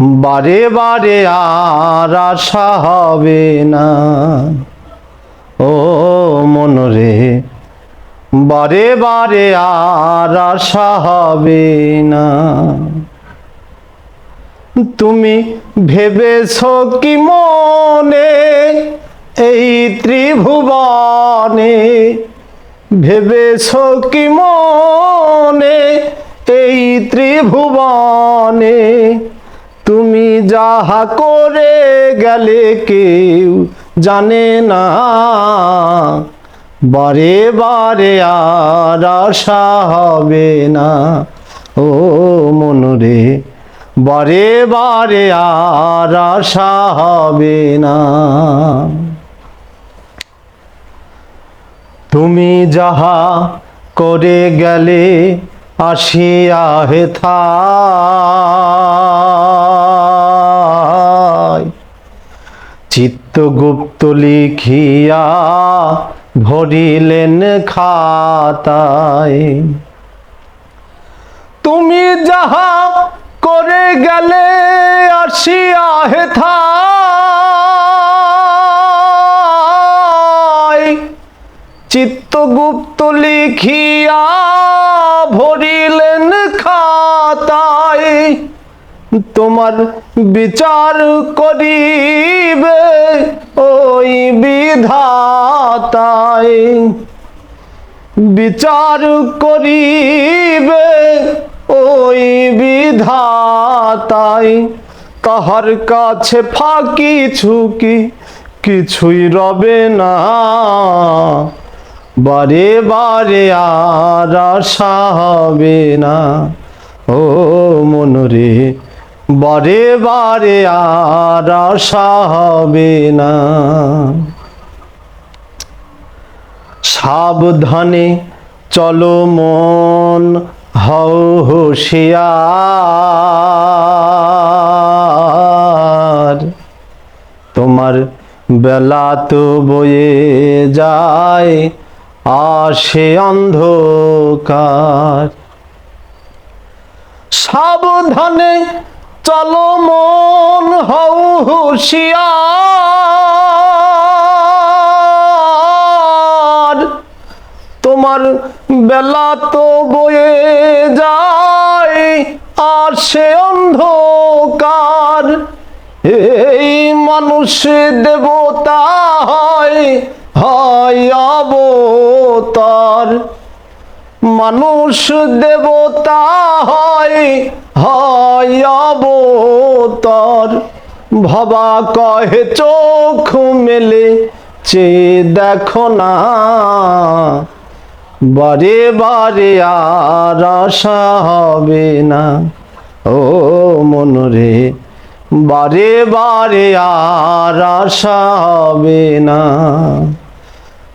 বারে বারে আর আশা হবে না। ও মনরে বারে বারে আর আশা হবে না। তুমি ভেবেছ কি মনে এই ত্রিভুবনে? ভেবেছ কি মনে এই ত্রিভুবনে? যাহা করে গেলে কেউ জানে না। বারে বারে আর আশা হবে না। ও মনরে বারে বারে আর আশা হবে না। তুমি যাহা করে গেলে আসিয়া হেথায় চিত্তগুপ্ত লিখিয়া ভরিলেন খাতায়। তুমি যাহা করে গেলে আসিয়া হেথায় চিত্তগুপ্ত লিখিয়া ভরিলেন খাতায়। তোমার বিচার ওই বিধাতায় বিচার করিবে ওই বিধাতাই তাহার কাছে ফাঁকি ঝুঁকি কিছুই রবে না। বারে বারে আর আশা হবে না। ও মনরে বারে বারে আর আশা হবে না। সাবধানে চলো মন, হও হুঁশিয়ার। তোমার বেলা তো বয়ে যায়, আসে অন্ধকার। সাবধানে চলো মন হও হুঁশিয়ার। তোমার বেলা তো বয়ে যায়, আর সে অন্ধকার। এই মানুষ দেবতা হয় হয় অবতার। মানুষ দেবতা হয় হয় অবতার। ভবা কহে চোখ মেলে, চে দেখো না। বারে বারে আর আশা হবে না। ও মনরে বারে বারে আর আশা হবে না।